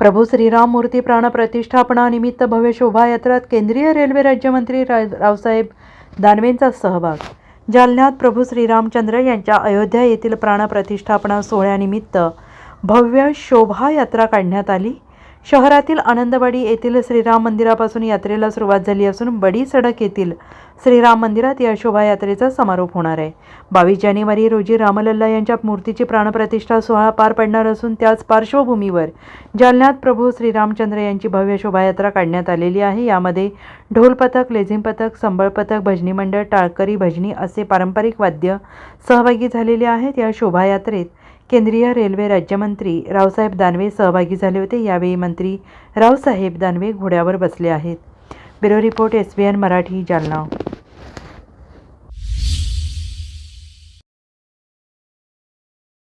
प्रभू श्रीराम मूर्ती प्राणप्रतिष्ठापनानिमित्त भव्य शोभायात्रात केंद्रीय रेल्वे राज्यमंत्री रा रावसाहेब दानवेंचा सहभाग. जालन्यात प्रभू श्रीरामचंद्र यांच्या अयोध्या येथील प्राणप्रतिष्ठापना सोहळ्यानिमित्त भव्य शोभायात्रा काढण्यात आली. शहरातील आनंदवाडी येथील श्रीराम मंदिरापासून यात्रेला सुरुवात झाली असून बडी सडक येथील श्रीराम मंदिरात या शोभायात्रेचा समारोप होणार आहे. बावीस जानेवारी रोजी रामलल्ला यांच्या मूर्तीची प्राणप्रतिष्ठा सोहळा पार पडणार असून त्याच पार्श्वभूमीवर जालन्यात प्रभू श्रीरामचंद्र यांची भव्य शोभायात्रा काढण्यात आलेली आहे. यामध्ये ढोल पथक लेझिम पथक संबळ पथक भजनी मंडळ टाळकरी भजनी असे पारंपरिक वाद्य सहभागी झालेले आहेत. या शोभायात्रेत केंद्रीय रेल्वे राज्यमंत्री रावसाहेब दानवे सहभागी झाले होते. यावेळी मंत्री रावसाहेब दानवे घोड्यावर बसले आहेत. Bureau report S B N Marathi Jalna.